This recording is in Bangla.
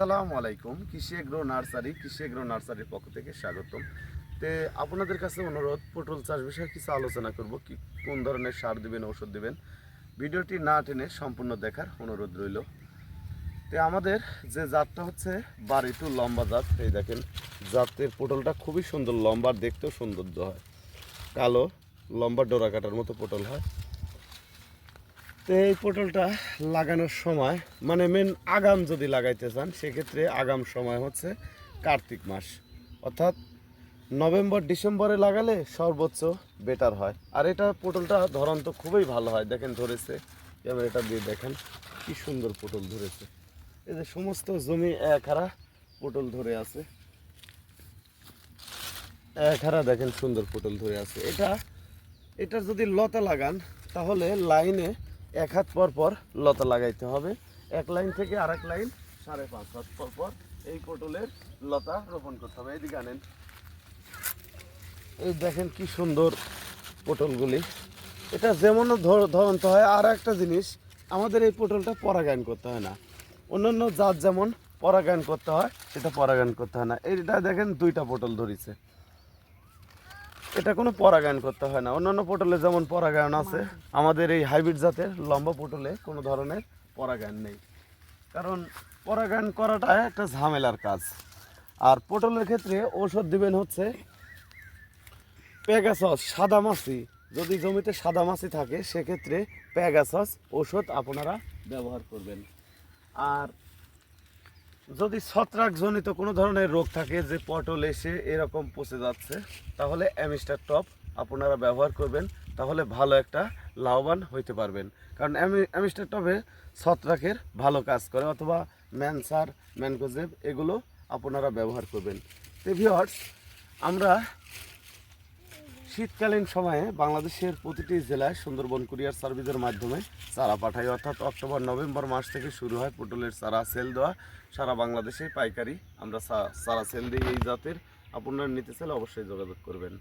আসসালামু আলাইকুম। কৃষি এগ্রো নার্সারি, কৃষি এগ্রো নার্সারির পক্ষ থেকে স্বাগতম। তে আপনাদের কাছে অনুরোধ, পটল চাষ বিষয়ে কিছু আলোচনা করব, কি কোন ধরনের সার দিবেন ওষুধ দিবেন? ভিডিওটি না টেনে সম্পূর্ণ দেখার অনুরোধ রইল। তে আমাদের যে জাতটা হচ্ছে বাড়ি টু লম্বা জাত, এই দেখেন, জাতের পটলটা খুবই সুন্দর, লম্বা দেখতেও সৌন্দর্য হয়। কালো, লম্বা ডোরা কাটার মতো পটল হয়। তো এই পটলটা লাগানোর সময় মানে মেন আগাম যদি লাগাইতে চান, সেক্ষেত্রে আগাম সময় হচ্ছে কার্তিক মাস। অর্থাৎ নভেম্বর, ডিসেম্বরে লাগালে সর্বোচ্চ বেটার হয়। আর এটা পটলটা ধরন তো খুবই ভালো হয়, দেখেন ধরেছে। এবার এটা দিয়ে দেখেন কি সুন্দর পটল ধরেছে। এই যে সমস্ত জমি এক হারা পটল ধরে আছে। এক হারা দেখেন সুন্দর পটল ধরে আছে। এটা এটা যদি লতা লাগান, তাহলে লাইনে এক হাত পর পর লতা লাগাইতে হবে। এক লাইন থেকে আরেক লাইন, সাড়ে পাঁচ হাত পর পর এই পটলের লতা রোপণ করতে হবে। এইদিকে আনেন। এই দেখেন কি সুন্দর পটলগুলি। এটা যেমন ধর- ধরন্ত হয়, আর একটা জিনিস, আমাদের এই পটলটা পরাগায়ন করতে হয় না। অন্যান্য জাত যেমন পরাগায়ন করতে হয়, সেটা পরাগায়ন করতে হয় না। এইটা দেখেন দুইটা পটল ধরিছে। এটা কোনো পরাগায়ন করতে হয় না। অন্যান্য পটলে যেমন পরাগায়ন আছে, আমাদের এই হাইব্রিড জাতের লম্বা পটলে কোনো ধরনের পরাগায়ন নেই। কারণ পরাগায়ন করাটা একটা ঝামেলার কাজ। আর পটলের ক্ষেত্রে ঔষধ দিবেন হচ্ছে প্যাগাসস সাদা মাছি। যদি জমিতে সাদা মাছি থাকে, সেক্ষেত্রে প্যাগাসস ওষুধ আপনারা ব্যবহার করবেন। আর যদি ছত্রাকজনিত কোনো ধরনের রোগ থাকে, যে পটল এসে এরকম পচে যাচ্ছে, তাহলে অ্যামিস্টার টপ আপনারা ব্যবহার করবেন, তাহলে ভালো একটা লাভবান হইতে পারবেন। কারণ অ্যামি- অ্যামিস্টার টপে ছত্রাকের ভালো কাজ করে, অথবা ম্যানসার ম্যানকোজেব এগুলো আপনারা ব্যবহার করবেন। তো আমরা শীতকালীন সময়ে বাংলাদেশের প্রতিটি জেলায় সুন্দরবন কুরিয়ার সার্ভিসের মাধ্যমে চারা পাঠাই, অর্থাৎ অক্টোবর, নভেম্বর মাস থেকে শুরু হয় পটলের চারা সেল দেওয়া। সারা বাংলাদেশে পাইকারি আমরা চারা সেল দিই এই জাতের। আপনারা নিতে চাইলে অবশ্যই যোগাযোগ করবেন।